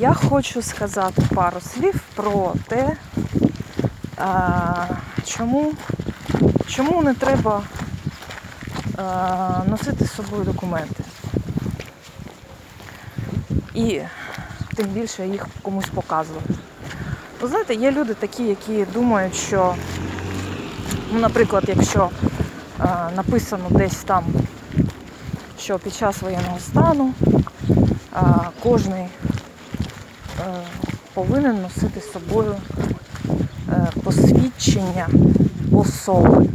я хочу сказати пару слів про те, чому, чому не треба носити з собою документи. І тим більше їх комусь показувати. Ви знаєте, є люди такі, які думають, що, ну, наприклад, якщо написано десь там, що під час воєнного стану кожний повинен носити з собою е, посвідчення особи.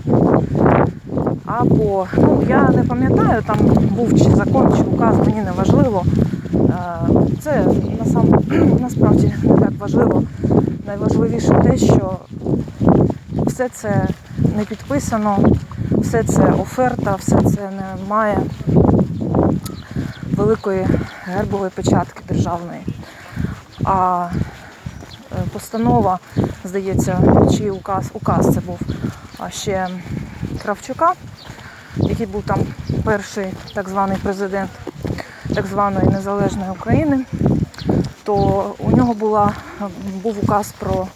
Або, ну я не пам'ятаю, там був чи закон, чи указ, мені не важливо. Е, Це насправді не так важливо. Найважливіше те, що все це не підписано, все це оферта, все це не має великої гербової печатки державної. А е, постанова, здається, чи указ, указ це був ще Кравчука, який був там перший так званий президент так званої незалежної України, то у нього була, був указ про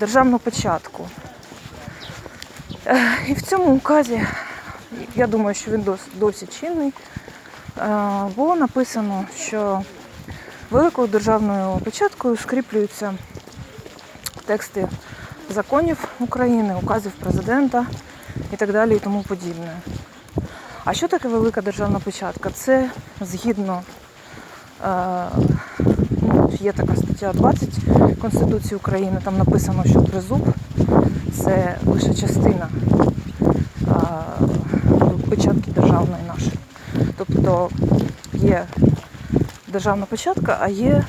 державну печатку. Е, І в цьому указі, я думаю, що він дос- досі чинний, е, було написано, що великою державною печаткою скріплюються тексти законів України, указів президента і так далі і тому подібне. А що таке велика державна печатка? Це згідно е, ну, є така стаття 20 Конституції України, там написано, що тризуб це лише частина е, печатки державної нашої. Тобто є державна печатка, а є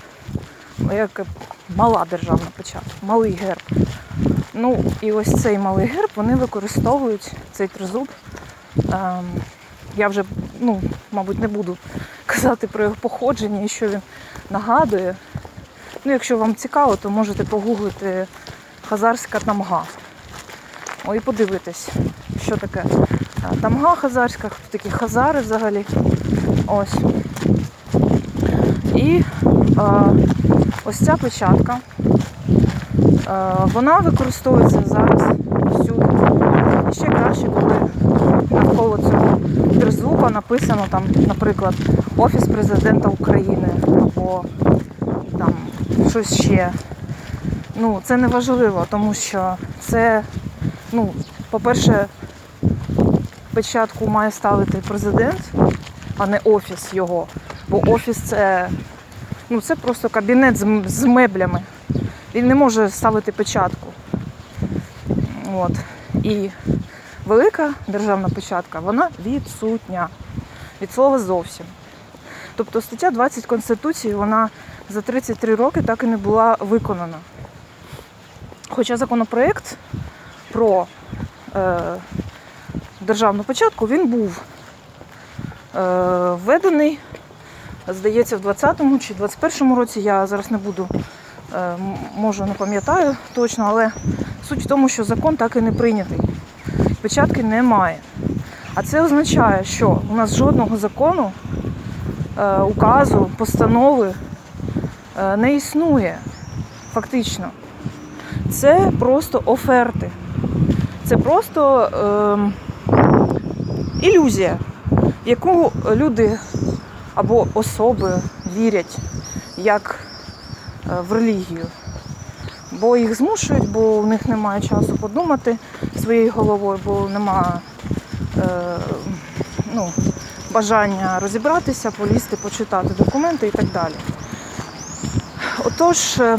як мала державна печатка, малий герб. Ну і ось цей малий герб вони використовують цей тризуб. Ем, я вже, ну, мабуть, не буду казати про його походження і що він нагадує. Ну, якщо вам цікаво, то можете погуглити хазарська тамга. О, і подивитись, що таке е, тамга хазарська, хто такі хазари взагалі. Ось. І е, ось ця печатка. Е, вона використовується зараз всюди. Ще краще, коли навколо цього тризуба написано там, наприклад, Офіс президента України або там щось ще. Ну, це не важливо, тому що це, ну, по-перше, печатку має ставити президент, а не офіс його. Бо офіс це, ну, це просто кабінет з, з меблями. Він не може ставити печатку. От. І велика державна печатка, вона відсутня. Від слова зовсім. Тобто стаття 20 Конституції, вона за 33 роки так і не була виконана. Хоча законопроект про е, державну печатку він був е, введений, здається, в 20-му чи 21-му році, я зараз не буду, е, можу не пам'ятаю точно, але суть в тому, що закон так і не прийнятий. Печатки немає. А це означає, що у нас жодного закону, е, указу, постанови е, не існує фактично. Це просто оферти. Це просто ем, ілюзія, яку люди або особи вірять як е, в релігію. Бо їх змушують, бо у них немає часу подумати своєю головою, бо немає е, ну, бажання розібратися, полізти, почитати документи і так далі. Отож, е,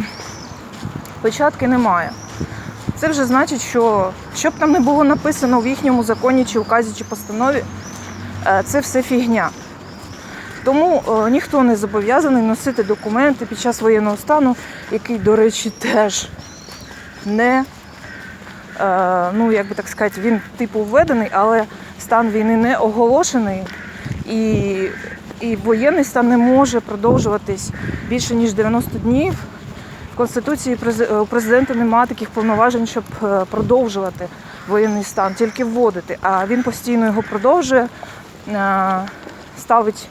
печатки немає. Це вже значить, що що б там не було написано в їхньому законі, чи указі, чи постанові, е, це все фігня. Тому е, ніхто не зобов'язаний носити документи під час воєнного стану, який, до речі, теж не, е, ну як би так сказати, він типу введений, але стан війни не оголошений. І, і воєнний стан не може продовжуватись більше ніж 90 днів. В Конституції у президента немає таких повноважень, щоб е, продовжувати воєнний стан, тільки вводити. А він постійно його продовжує, е, ставить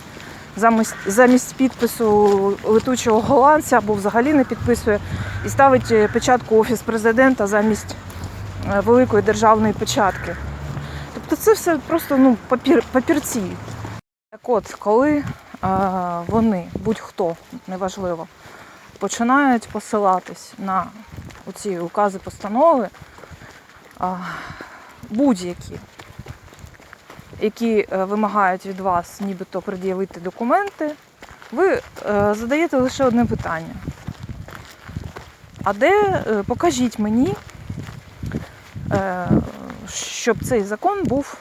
замість, замість підпису летучого голландця або взагалі не підписує і ставить е, печатку Офіс президента замість е, великої державної печатки. Тобто це все просто ну, папір, папірці. Так от, коли е, вони, будь-хто, неважливо, починають посилатись на оці укази постанови, а, будь-які, які е, вимагають від вас нібито пред'явити документи, ви е, задаєте лише одне питання. А де е, покажіть мені, щоб цей закон був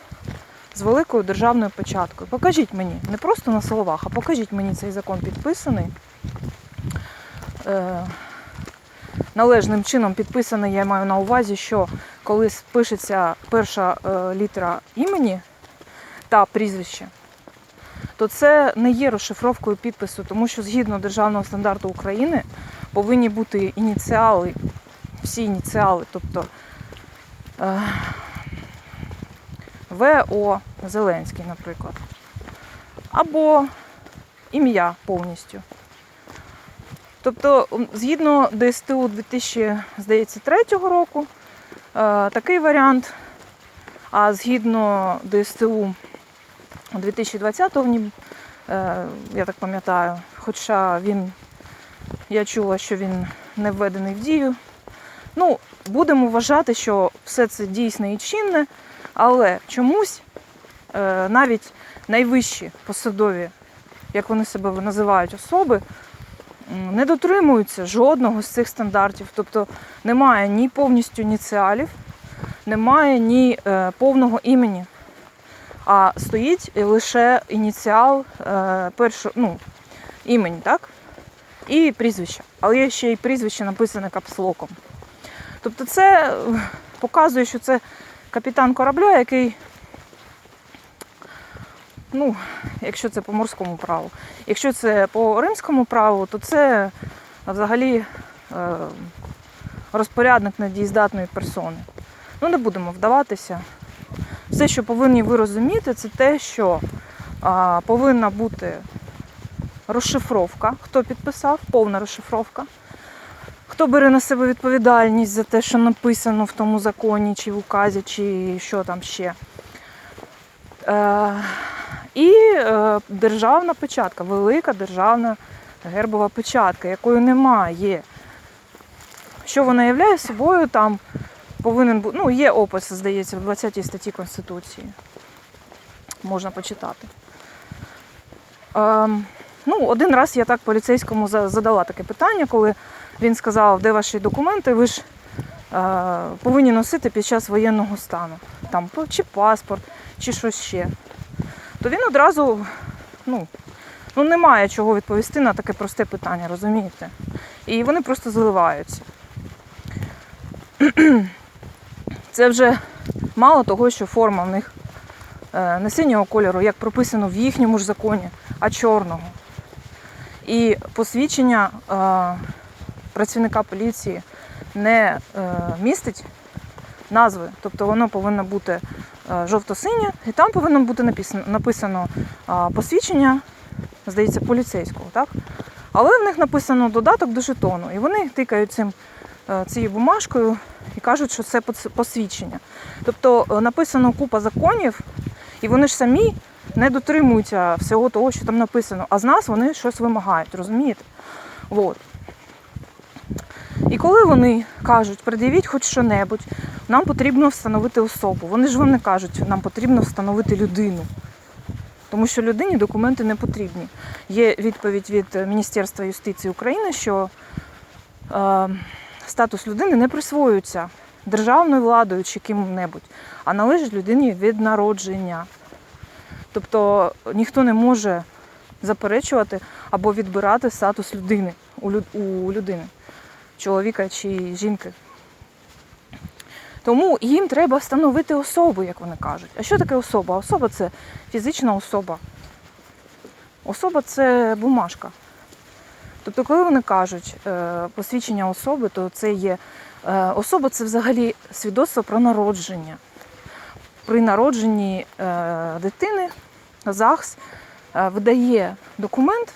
з великою державною печаткою. Покажіть мені, не просто на словах, а покажіть мені цей закон підписаний. Належним чином підписаний, я маю на увазі, що коли пишеться перша літера імені та прізвище, то це не є розшифровкою підпису, тому що згідно державного стандарту України повинні бути ініціали, всі ініціали, тобто е, ВО Зеленський, наприклад. Або ім'я повністю. Тобто, згідно ДСТУ 2003 року, е, такий варіант, а згідно ДСТУ 2020, ні- е, я так пам'ятаю, хоча він, я чула, що він не введений в дію. Ну, будемо вважати, що все це дійсне і чинне, але чомусь е, навіть найвищі посадові, як вони себе називають, особи, не дотримуються жодного з цих стандартів. Тобто немає ні повністю ініціалів, немає ні е, повного імені, а стоїть лише ініціал е, першого, ну, імені, так? І прізвище. Але є ще й прізвище написане капслоком. Тобто це е, показує, що це капітан корабля, який, ну, якщо це по морському праву, якщо це по римському праву, то це взагалі е, розпорядник недієздатної персони. Ну, не будемо вдаватися. Все, що повинні ви розуміти, це те, що а, повинна бути розшифровка, хто підписав, повна розшифровка. Хто бере на себе відповідальність за те, що написано в тому законі, чи в указі, чи що там ще. Е, і е, державна печатка, велика державна гербова печатка, якої немає. Що вона являє собою, там повинен бути, ну, є опис, здається, в 20 статті Конституції. Можна почитати. Ем, ну, один раз я так поліцейському задала таке питання, коли він сказав, де ваші документи, ви ж е, повинні носити під час воєнного стану. Там, чи паспорт, чи щось ще. То він одразу, ну, ну немає чого відповісти на таке просте питання, розумієте? І вони просто зливаються. Це вже мало того, що форма в них е, не синього кольору, як прописано в їхньому ж законі, а чорного. І посвідчення е, працівника поліції не е, містить назви, тобто воно повинно бути жовто-синє, і там повинно бути написано, посвідчення, здається, поліцейського, так? Але в них написано додаток до жетону, і вони тикають цим, цією бумажкою і кажуть, що це посвідчення. Тобто е, написано купа законів, і вони ж самі не дотримуються всього того, що там написано, а з нас вони щось вимагають, розумієте? От. І коли вони кажуть, пред'явіть хоч що-небудь, нам потрібно встановити особу. Вони ж вам не кажуть, нам потрібно встановити людину. Тому що людині документи не потрібні. Є відповідь від е, Міністерства юстиції України, що е, статус людини не присвоюється державною владою чи ким-небудь, а належить людині від народження. Тобто ніхто не може заперечувати або відбирати статус людини у людини, чоловіка чи жінки. Тому їм треба встановити особу, як вони кажуть. А що таке особа? Особа це фізична особа. Особа це бумажка. Тобто, коли вони кажуть е, посвідчення особи, то це є е, особа це взагалі свідоцтво про народження. При народженні е, дитини ЗАГС видає документ,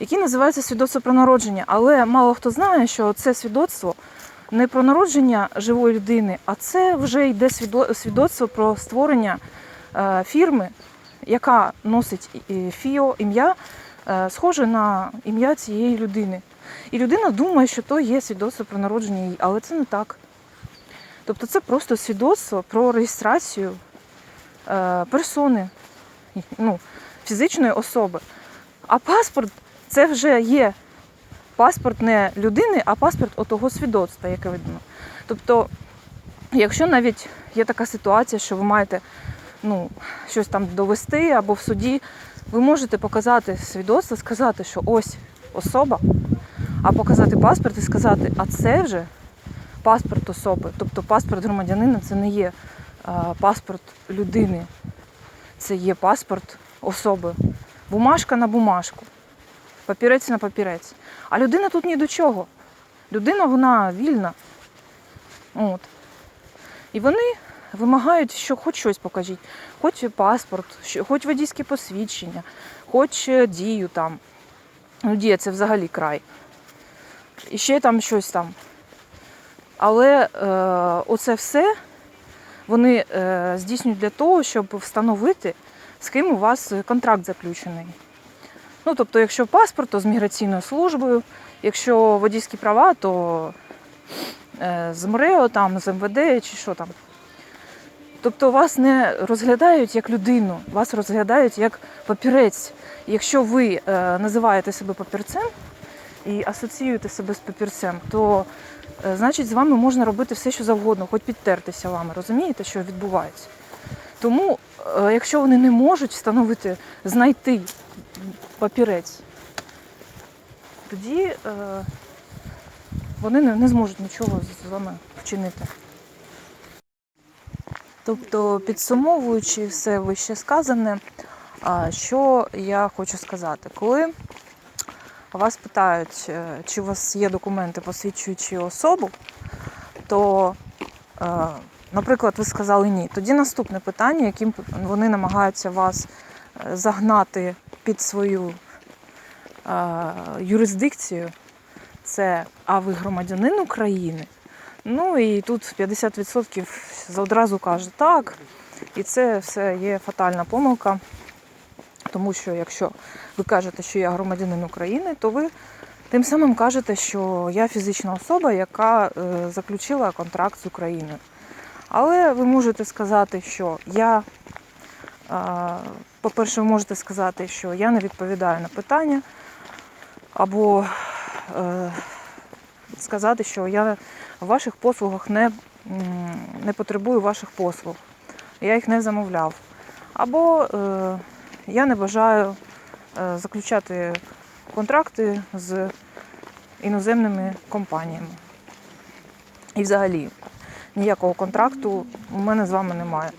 який називається свідоцтво про народження. Але мало хто знає, що це свідоцтво не про народження живої людини, а це вже йде свідо- свідоцтво про створення фірми, яка носить ФІО, ім'я, схоже на ім'я цієї людини. І людина думає, що то є свідоцтво про народження її, але це не так. Тобто це просто свідоцтво про реєстрацію е, персони, ну, фізичної особи. А паспорт це вже є паспорт не людини, а паспорт отого свідоцтва, яке видано. Тобто, якщо навіть є така ситуація, що ви маєте ну, щось там довести або в суді, ви можете показати свідоцтво, сказати, що ось особа, а показати паспорт і сказати, а це вже паспорт особи. Тобто паспорт громадянина це не є а, паспорт людини, це є паспорт особи. Бумажка на бумажку, папірець на папірець. А людина тут ні до чого. Людина вона вільна. От. І вони вимагають, що хоч щось покажіть, хоч паспорт, хоч водійське посвідчення, хоч е, дію там. Ну, дія це взагалі край. І ще там щось там. Але е, оце все вони е, здійснюють для того, щоб встановити, з ким у вас контракт заключений. Ну, тобто, якщо паспорт, то з міграційною службою, якщо водійські права, то е, з МРЕО, там, з МВД чи що там. Тобто вас не розглядають як людину, вас розглядають як папірець. Якщо ви е, називаєте себе папірцем і асоціюєте себе з папірцем, то е, значить з вами можна робити все, що завгодно, хоч підтертися вами. Розумієте, що відбувається? Тому, е, якщо вони не можуть встановити, знайти папірець, тоді вони не, зможуть нічого з вами вчинити. Тобто, підсумовуючи все вище сказане, що я хочу сказати, коли вас питають, е, чи у вас є документи, посвідчуючи особу, то, е, наприклад, ви сказали ні. Тоді наступне питання, яким вони намагаються вас е, загнати під свою юрисдикцію, це а ви громадянин України? Ну і тут 50% одразу каже так. І це все є фатальна помилка. Тому що якщо ви кажете, що я громадянин України, то ви тим самим кажете, що я фізична особа, яка е, заключила контракт з Україною. Але ви можете сказати, що я, е, по-перше, ви можете сказати, що я не відповідаю на питання, або е, сказати, що я в ваших послугах не, не потребую ваших послуг. Я їх не замовляв. Або е, я не бажаю е, заключати контракти з іноземними компаніями. І взагалі ніякого контракту у мене з вами немає.